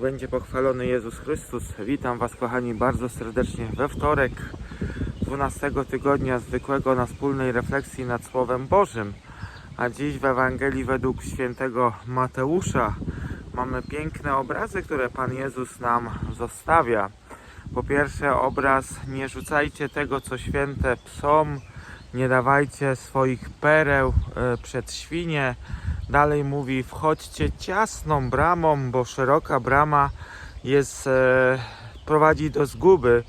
Niech będzie pochwalony Jezus Chrystus. Witam Was, kochani, bardzo serdecznie we wtorek 12 tygodnia zwykłego na wspólnej refleksji nad Słowem Bożym. A dziś w Ewangelii według świętego Mateusza mamy piękne obrazy, które Pan Jezus nam zostawia. Po pierwsze, obraz nie rzucajcie tego, co święte psom, nie dawajcie swoich pereł e, przed świnie. Dalej mówi, wchodźcie ciasną bramą, bo szeroka brama jest, e, prowadzi do zguby.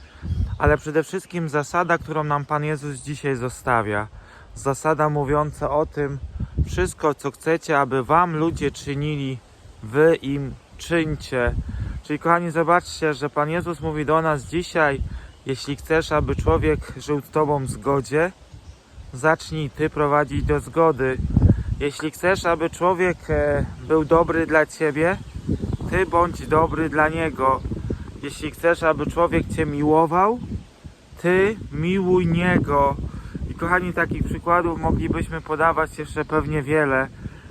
Ale przede wszystkim zasada, którą nam Pan Jezus dzisiaj zostawia. Zasada mówiąca o tym, wszystko co chcecie, aby wam ludzie czynili, wy im czyńcie. Czyli kochani, zobaczcie, że Pan Jezus mówi do nas dzisiaj, jeśli chcesz, aby człowiek żył z Tobą w zgodzie, zacznij Ty prowadzić do zgody. Jeśli chcesz, aby człowiek e, był dobry dla Ciebie, Ty bądź dobry dla Niego. Jeśli chcesz, aby człowiek Cię miłował, Ty miłuj Niego. I kochani, takich przykładów moglibyśmy podawać jeszcze pewnie wiele,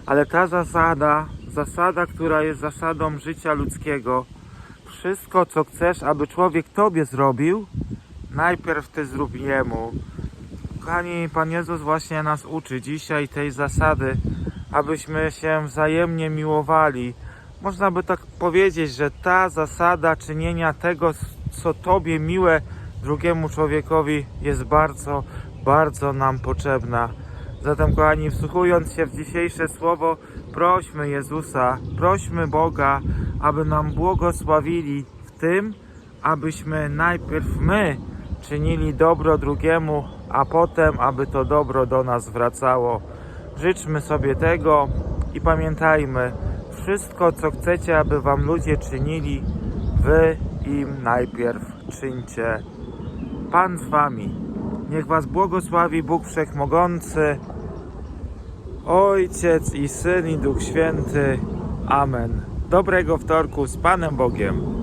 ale ta zasada, zasada, która jest zasadą życia ludzkiego, wszystko co chcesz, aby człowiek Tobie zrobił, najpierw Ty zrób Jemu. Kochani, Pan Jezus właśnie nas uczy dzisiaj tej zasady, abyśmy się wzajemnie miłowali. Można by tak powiedzieć, że ta zasada czynienia tego, co Tobie miłe, drugiemu człowiekowi jest bardzo, bardzo nam potrzebna. Zatem, kochani, wsłuchując się w dzisiejsze słowo, prośmy Jezusa, prośmy Boga, aby nam błogosławili w tym, abyśmy najpierw my czynili dobro drugiemu, a potem, aby to dobro do nas wracało. Życzmy sobie tego i pamiętajmy, wszystko co chcecie, aby wam ludzie czynili, wy im najpierw czyńcie. Pan z wami. Niech was błogosławi Bóg Wszechmogący, Ojciec i Syn i Duch Święty. Amen. Dobrego wtorku z Panem Bogiem.